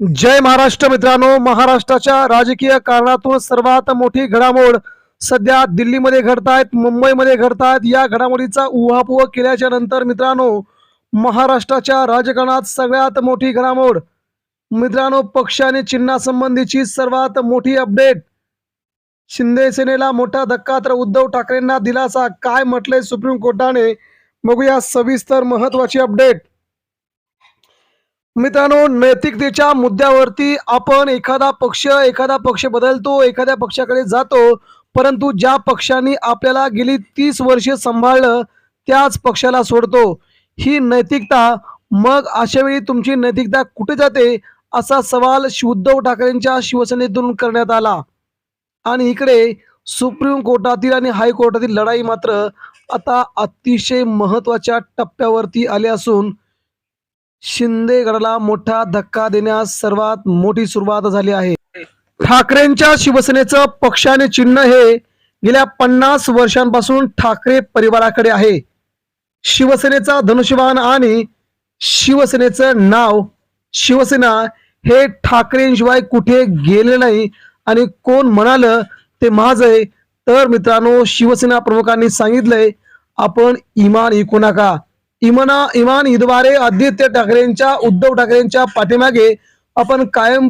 जय महाराष्ट्र मित्रांनो. महाराष्ट्राच्या राजकीय कारणातून सर्वात मोठी घडामोड सध्या दिल्लीमध्ये घडतायत मुंबईमध्ये घडतायत. या घडामोडीचा उहापोह केल्याच्यानंतर मित्रांनो महाराष्ट्राच्या राजकारणात सगळ्यात मोठी घडामोड मित्रांनो पक्ष आणि चिन्हासंबंधीची सर्वात मोठी अपडेट. शिंदे सेनेला मोठा धक्का तर उद्धव ठाकरेंना दिलासा. काय म्हटलंय सुप्रीम कोर्टाने? बघूया सविस्तर महत्वाची अपडेट. मित्रांनो नैतिकतेच्या मुद्द्यावरती आपण एखादा पक्ष एखादा पक्ष बदलतो एखाद्या पक्षाकडे जातो परंतु ज्या पक्षाने आपल्याला गेली तीस वर्षे सांभाळलं त्याच पक्षाला सोडतो. ही नैतिकता मग अशा वेळी तुमची नैतिकता कुठे जाते असा सवाल उद्धव ठाकरेंच्या शिवसेनेतून करण्यात आला. आणि इकडे सुप्रीम कोर्टातील आणि हायकोर्टातील लढाई मात्र आता अतिशय महत्त्वाच्या टप्प्यावरती आली असून शिंदे गडाला मोठा धक्का देण्यास सर्वात मोठी सुरुवात झाली आहे. ठाकरेंच्या शिवसेनेचं पक्षाने चिन्ह हे गेल्या पन्नास वर्षांपासून ठाकरे परिवाराकडे आहे. शिवसेनेचा धनुष्यबाण आणि शिवसेनेचं नाव शिवसेना हे ठाकरेंशिवाय कुठे गेले नाही आणि कोण म्हणालं ते माझं आहे. तर मित्रांनो शिवसेना प्रमुखांनी सांगितलंय आपण इमान ऐकू नका. इमाना इमान ईदवारे आदित्य ठाकरेंच्या उद्धव ठाकरेंच्या पाठीमागे आपण कायम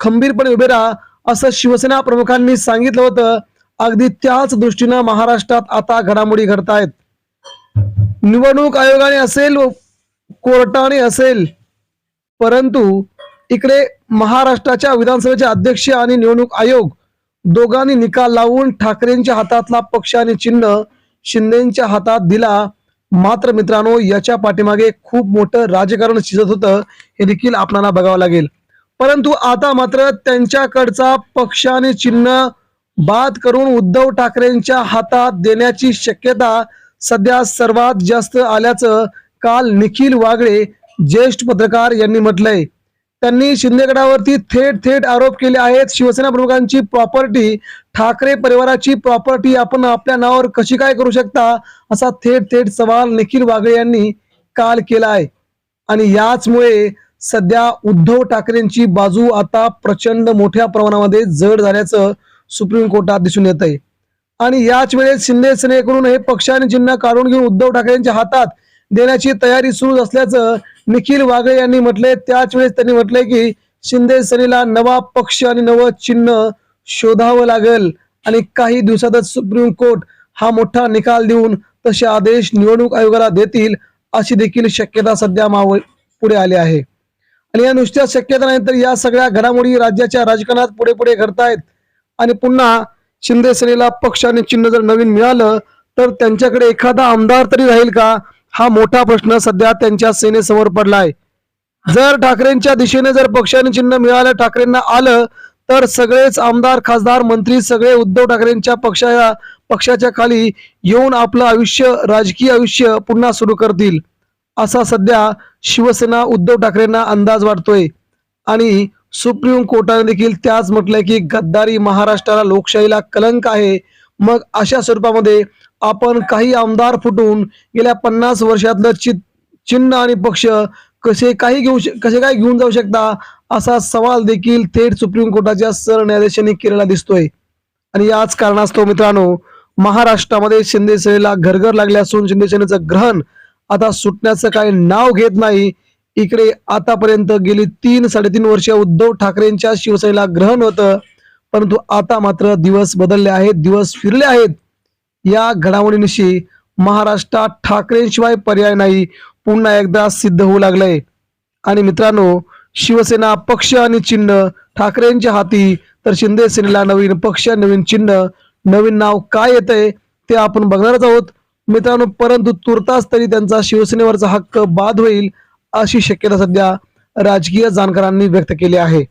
खंबीरपणे उभे राहा असं शिवसेना प्रमुखांनी सांगितलं होतं. अगदी त्याच दृष्टीनं महाराष्ट्रात आता घडामोडी घडतायत. निवडणूक आयोगाने असेल व कोर्टाने असेल परंतु इकडे महाराष्ट्राच्या विधानसभेचे अध्यक्ष आणि निवडणूक आयोग दोघांनी निकाल लावून ठाकरेंच्या हातातला पक्ष आणि चिन्ह शिंदेच्या हातात दिला. मात्र मित्रांनो याच्या पाठीमागे खूप मोठं राजकारण शिजत होतं हे देखील आपल्याला बघावं लागेल. परंतु आता मात्र त्यांच्याकडचा पक्ष आणि चिन्ह बाद करून उद्धव ठाकरेंच्या हातात देण्याची शक्यता सध्या सर्वात जास्त आल्याचं काल निखिल वागळे ज्येष्ठ पत्रकार यांनी म्हटलंय. त्यांनी शिंदेगडावरती थेट थेट आरोप केले आहेत. शिवसेना प्रमुखांची प्रॉपर्टी ठाकरे परिवाराची प्रॉपर्टी आपण आपल्या नावावर कशी काय करू शकता? असा थेट थेट सवाल निखिल वागळे यांनी काल केला आहे. आणि याचमुळे सध्या उद्धव ठाकरेंची बाजू आता प्रचंड मोठ्या प्रमाणामध्ये जड झाल्याचं सुप्रीम कोर्टात दिसून येत आहे आणि याच वेळेस शिंदे सेनेकडून हे पक्ष आणि चिन्ह काढून घेऊन उद्धव ठाकरेंच्या हातात देण्याची तयारी सुरू असल्याचं निखिल वागळे यांनी म्हटलंय. त्याच वेळेस त्यांनी म्हटलंय की शिंदे सेनेला नवा पक्ष आणि नवं चिन्ह शोधावं लागेल आणि काही दिवसातच सुप्रीम कोर्ट हा मोठा निकाल देऊन तसे आदेश निवडणूक आयोगाला देतील अशी देखील शक्यता सध्या माव पुढे आली आहे. आणि या नुसत्या शक्यता नाही तर या सगळ्या घडामोडी राज्याच्या राजकारणात पुढे पुढे घडतायत. आणि पुन्हा शिंदे सेनेला पक्ष आणि चिन्ह जर नवीन मिळालं तर त्यांच्याकडे एखादा आमदार तरी राहील का? हा मोठा प्रश्न सध्या त्यांच्या सेनेसमोर पडलाय. जर ठाकरेंच्या दिशेने जर पक्षाने चिन्ह मिळालं ठाकरेंना आलं तर सगळेच आमदार खासदार मंत्री सगळे उद्धव ठाकरेंच्या पक्षा पक्षाच्या खाली येऊन आपलं आयुष्य राजकीय आयुष्य पुन्हा सुरू करतील. असा सध्या शिवसेना उद्धव ठाकरेंना अंदाज वाटतोय आणि सुप्रीम कोर्टाने देखील त्याच म्हटलंय की गद्दारी महाराष्ट्राला लोकशाहीला कलंक आहे. मग अशा स्वरूपामध्ये आपण काही आमदार फुटून गेल्या पन्नास वर्षातलं चि चिन्ह आणि पक्ष कसे काही घेऊ कसे काय घेऊन जाऊ शकता असा सवाल देखील थेट सुप्रीम कोर्टाच्या सरन्यायाधीशांनी केलेला दिसतोय. आणि याच कारणास्तव मित्रांनो महाराष्ट्रामध्ये शिंदे सेनेला घरघर लागले असून शिंदे सेनेचं ग्रहण आता सुटण्याचं काही नाव घेत नाही. इकडे आतापर्यंत गेली तीन साडेतीन वर्ष उद्धव ठाकरेंच्या शिवसेनेला ग्रहण होतं. परंतु आता मात्र दिवस बदलले आहेत दिवस फिरले आहेत. या घडामोडीनिशी महाराष्ट्रात ठाकरेंशिवाय पर्याय नाही. पुन्हा एकदा सिद्ध होऊ लागलंय. आणि मित्रांनो शिवसेना पक्ष आणि चिन्ह ठाकरेंच्या हाती. तर शिंदे सेनेला नवीन पक्ष नवीन चिन्ह नवीन नाव काय येतंय ते आपण बघणारच आहोत. मित्रांनो परंतु तुर्तास तरी त्यांचा शिवसेनेवरचा हक्क बाद होईल अशी शक्यता सध्या राजकीय जाणकारांनी व्यक्त केली आहे.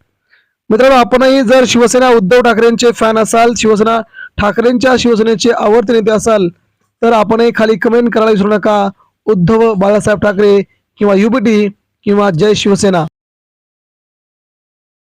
मित्रांनो आपणही जर शिवसेना उद्धव ठाकरेंचे फॅन असाल शिवसेना ठाकरेंच्या शिवसेनेचे आवडते नेते असाल तर आपणही खाली कमेंट करायला विसरू नका. उद्धव बाळासाहेब ठाकरे किंवा युबीटी किंवा जय शिवसेना.